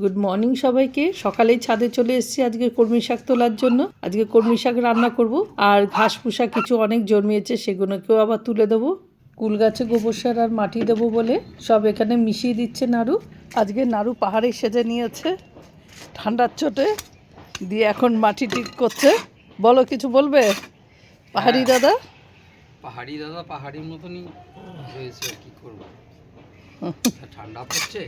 Good morning সবাইকে। সকালেই ছাদে চলে এসেছি আজকে কর্মী শাক তোলার জন্য। আজকে কর্মী শাক রান্না করব। আর ঘাস পুষা কিছু অনেক জন্মিয়েছে সেগুলোকেও আবার তুলে দেবো। কুল গাছে গোবর সার আর মাটি দেবো বলে সব এখানে মিশিয়ে দিচ্ছে নাড়ু। আজকে নাড়ু পাহাড়ে সেজে নিয়েছে। ঠান্ডার চোটে দিয়ে এখন মাটি ঠিক করছে। বলো কিছু বলবে? পাহাড়ি দাদা? পাহাড়ি দাদা পাহাড়ির মতনই হয়েছে কি করব। ঠান্ডা পড়ছে?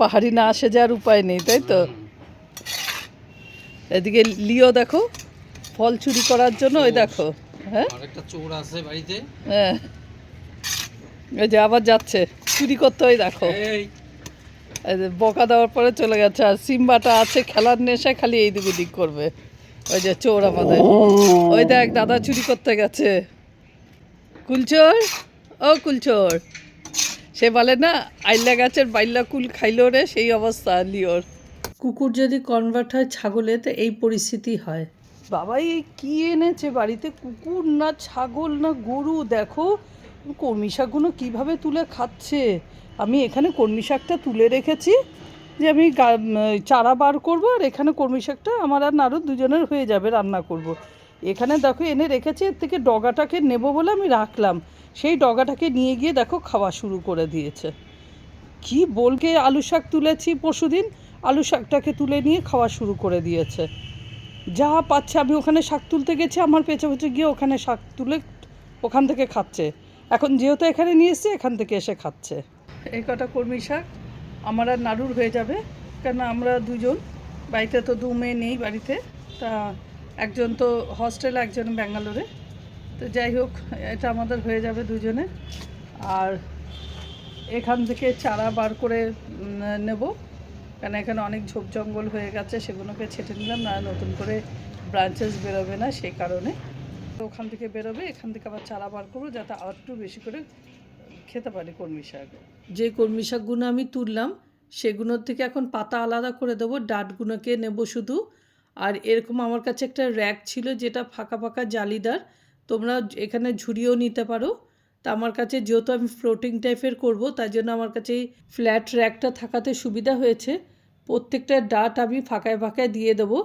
পাহাড়ি না আসে যাওয়ার উপায় নেই তাই তো? এদিকে লিও দেখো ফল চুরি করার জন্য ওই দেখো হ্যাঁ? আমার একটা চোর আছে বাড়িতে। হ্যাঁ। যে আবার যাচ্ছে চুরি করতে ওই দেখো। বকা দেওয়ার পরে চলে গেছে আর সিম্বাটা আছে খেলার নেশায় খালি এই দিক ওদিক করবে। ওই যে চোর আমাদের। ওই দেখ দাদা চুরি করতে গেছে। কুলচোর? ও কুলচোর। সে বলে না আইলা গাছের বাইল্লা কুল খাইলো রে সেই অবস্থা লিওর। কুকুর যদি কনভার্ট হয় ছাগলে তো এই পরিস্থিতি হয়। বাবা এই কি এনেছে বাড়িতে? কুকুর না ছাগল না গরু? দেখো কর্মী শাকগুলো কীভাবে তুলে খাচ্ছে? আমি এখানে কর্মী শাকটা তুলে রেখেছি যে আমি গা- চারা বার করব আর এখানে কর্মী শাকটা আমার আর নাড়ু দুজনের হয়ে যাবে রান্না করব। এখানে দেখো এনে রেখেছি, এর থেকে ডগাটাকে নেব বলে আমি রাখলাম। সেই ডগাটাকে নিয়ে গিয়ে দেখো খাওয়া শুরু করে দিয়েছে। কি বলকে আলু শাক তুলেছি পরশুদিন, আলু শাকটাকে তুলে নিয়ে খাওয়া শুরু করে দিয়েছে। যা পাচ্ছে, আমি ওখানে শাক তুলতে গেছি, আমার পেছনে পেছনে গিয়ে ওখানে শাক তুলে ওখান থেকে খাচ্ছে। এখন যেহেতু এখানে নিয়ে এসছে, এখান থেকে এসে খাচ্ছে। এই কটা কর্মী শাক আমার আর নাড়ুর হয়ে যাবে কেন আমরা দুজন, বাড়িতে তো দু মেয়ে নেই বাড়িতে, তা একজন তো হস্টেল একজন ব্যাঙ্গালোরে। তো যাই হোক, এটা আমাদের হয়ে যাবে দুজনে। আর এখান থেকে চারা বার করে নেব। কেন এখানে অনেক ঝোপ জঙ্গল হয়ে গেছে, সেগুলোকে ছেটে নিলাম। না, নতুন করে ব্রাঞ্চেস বেরোবে না সেই কারণে। তো ওখান থেকে বেরোবে, এখান থেকে আবার চারা বার করব, যাতে আর একটু বেশি করে খেতে পারি কর্মী শাক। যে কর্মী শাকগুলো আমি তুললাম, সেগুলোর থেকে এখন পাতা আলাদা করে দেবো, ডাঁটগুলোকে নেব শুধু। আর এরকম আমার কাছে একটা র্যাক ছিল যেটা ফাঁকা ফাঁকা জালিদার। তোমরা এখানে ঝুড়িও নিতে পারো। তা আমার কাছে যেহেতু আমি ফ্লোটিং টাইপের করব তাই জন্য আমার কাছে এই ফ্ল্যাট র্যাকটা থাকাতে সুবিধা হয়েছে। প্রত্যেকটা ডাট আমি ফাঁকায় ফাঁকায় দিয়ে দেবো।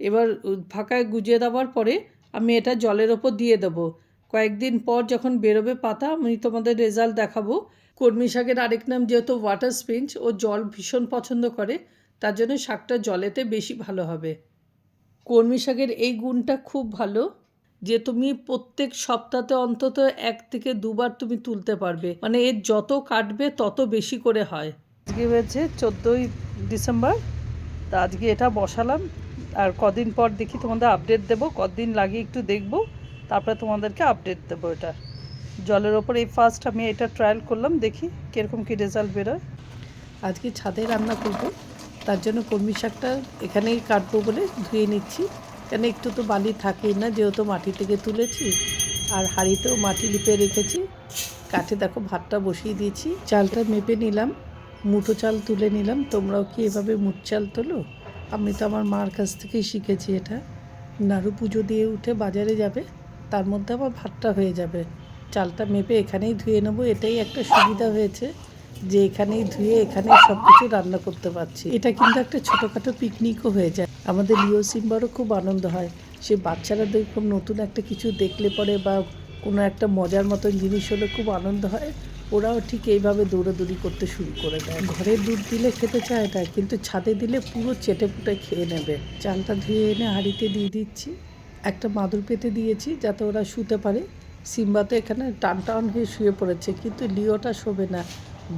এবার ফাঁকায় গুজিয়ে দেওয়ার পরে আমি এটা জলের ওপর দিয়ে দেবো। কয়েকদিন পর যখন বেরোবে পাতা, আমি তোমাদের রেজাল্ট দেখাবো। কর্মী শাকের আরেক নাম যেহেতু ওয়াটার স্পিঞ্চ ও জল ভীষণ পছন্দ করে, তার জন্য শাকটা জলেতে বেশি ভালো হবে। কর্মী শাকের এই গুণটা খুব ভালো যে তুমি প্রত্যেক সপ্তাহে অন্তত এক থেকে দুবার তুমি তুলতে পারবে। মানে এর যত কাটবে তত বেশি করে হয়। আজকে হয়েছে চোদ্দোই ডিসেম্বর। তা আজকে এটা বসালাম। আর কদিন পর দেখি তোমাদের আপডেট দেবো। কদিন লাগে একটু দেখব। তারপরে তোমাদেরকে আপডেট দেবো এটা। জলের ওপর এই ফার্স্ট আমি এটা ট্রায়াল করলাম। দেখি কীরকম কী রেজাল্ট বেরোয়। আজকে ছাদে রান্না করব। তার জন্য কর্মী শাকটা এখানেই কাটবো বলে ধুয়ে নিচ্ছি। কেন একটু তো বালি থাকেই না, যেহেতু মাটি থেকে তুলেছি আর হাঁড়িতেও মাটি লিপে রেখেছি। কাঠে দেখো ভাতটা বসিয়ে দিয়েছি। চালটা মেপে নিলাম, মুঠো চাল তুলে নিলাম। তোমরাও কি এভাবে মুঠ চাল তোলো? আমি তো আমার মার কাছ থেকেই শিখেছি এটা। নাড়ু পুজো দিয়ে উঠে বাজারে যাবে, তার মধ্যে আবার ভাতটা হয়ে যাবে। চালটা মেপে এখানেই ধুয়ে নেব এটাই একটা সুবিধা হয়েছে। যে এখানেই ধুয়ে, এখানেই সব কিছু রান্না করতে পারছি। এটা কিন্তু একটা ছোটোখাটো পিকনিকও হয়ে যায়। আমাদের লিও সিম্বারও খুব আনন্দ হয়। সে বাচ্চারা খুব নতুন একটা কিছু দেখলে পরে বা কোনো একটা মজার মতন জিনিস হলে খুব আনন্দ হয়। ওরাও ঠিক এইভাবে দৌড়াদৌড়ি করতে শুরু করে দেয়। ঘরে দুধ দিলে খেতে চায় না, কিন্তু ছাদে দিলে পুরো চেটে পুটে খেয়ে নেবে। চালটা ধুয়ে এনে হাঁড়িতে দিয়ে দিচ্ছি। একটা মাদুর পেতে দিয়েছি যাতে ওরা শুতে পারে। সিম্বা তো এখানে টান টান হয়ে শুয়ে পড়েছে, কিন্তু লিওটা শোবে না।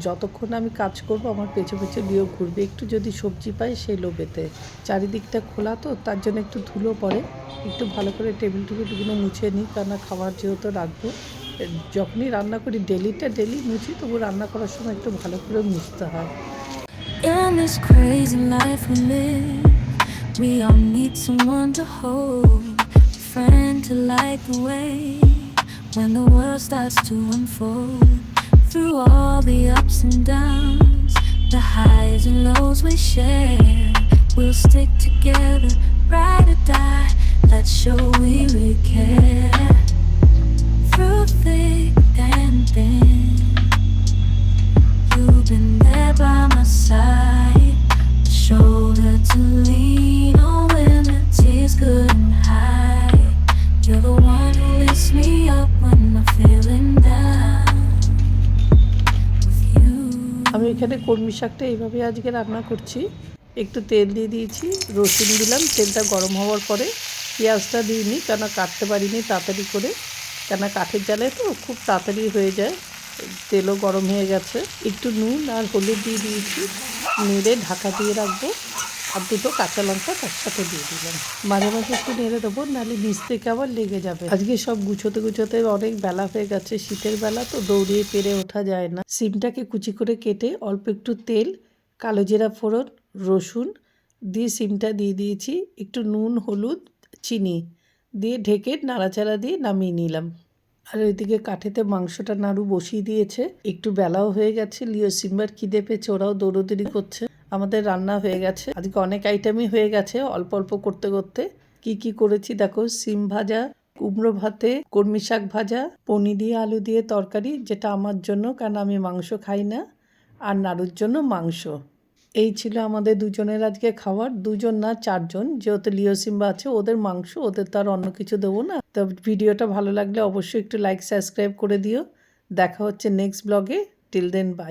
যতক্ষণ আমি কাজ করব, আমার পেছনে পেছে লিও ঘুরবে। একটু যদি সবজি পাই, সেই লোভেতে। চারিদিকটা খোলা তো, তার জন্য একটু ধুলো পড়ে। একটু ভালো করে টেবিল টেবিলগুলো মুছে নিই কেননা খাবার যেহেতু রাখব। যখনই রান্না করি ডেলিটা ডেলি মুছি, তবু রান্না করার সময় একটু ভালো করে মুছতে হয়। When the world starts to unfold. Through all the ups and downs, the highs and lows we share, we'll stick together, ride or die. Let's show we really care. Through thick and thin. You've been there by my side. এখানে কলমি শাকটা এইভাবে আজকে রান্না করছি। একটু তেল দিয়ে দিয়েছি, রসুন দিলাম, তেলটা গরম হওয়ার পরে পেঁয়াজটা দিইনি কেন কাটতে পারিনি তাড়াতাড়ি করে। কেন কাঠের জালে তো খুব তাড়াতাড়ি হয়ে যায়, তেলও গরম হয়ে গেছে। একটু নুন আর হলুদ দিয়ে দিয়েছি, নেড়ে ঢাকা দিয়ে রাখব। আর দুটো কাঁচা লঙ্কা তার সাথে দিয়ে দিলাম। মাঝে মাঝে একটু নেড়ে দেবো নাহলে নিচ থেকে আবার লেগে যাবে? আজকে সব গুছোতে গুছোতে অনেক বেলা হয়ে গেছে শীতের বেলা তো দৌড়িয়ে পেরে ওঠা যায় না। সিমটাকে কুচি করে কেটে অল্প একটু তেল কালো জিরা ফোড়ন রসুন দিয়ে সিমটা দিয়ে দিয়েছি একটু নুন হলুদ চিনি দিয়ে ঢেকে নাড়াচাড়া দিয়ে নামিয়ে নিলাম। আর ওইদিকে কাঠেতে মাংসটা নাড়ু বসিয়ে দিয়েছে একটু বেলাও হয়ে গেছে লিও সিম্বার খিদে পেয়েছে ওরাও দৌড়োদৌড়ি করছে। আমাদের রান্না হয়ে গেছে। আজকে অনেক আইটেমই হয়ে গেছে, অল্প অল্প করতে করতে। কি কি করেছি? দেখো, সিম ভাজা, কুমড়ো ভাতে কর্মী শাক ভাজা, পনির দিয়ে আলু দিয়ে তরকারি, যেটা আমার জন্য, কারণ আমি মাংস খাই না, আর নাড়ুর জন্য মাংস। এই ছিল আমাদের দুজনের আজকে খাবার দুজন না, চারজন। যেহেতু লিও সিম্বা আছে, ওদের মাংস, ওদের তো আর অন্য কিছু দেবো না। তো ভিডিওটা ভালো লাগলে অবশ্যই একটু লাইক সাবস্ক্রাইব করে দিও। দেখা হচ্ছে নেক্সট ব্লগে টিল দেন বাই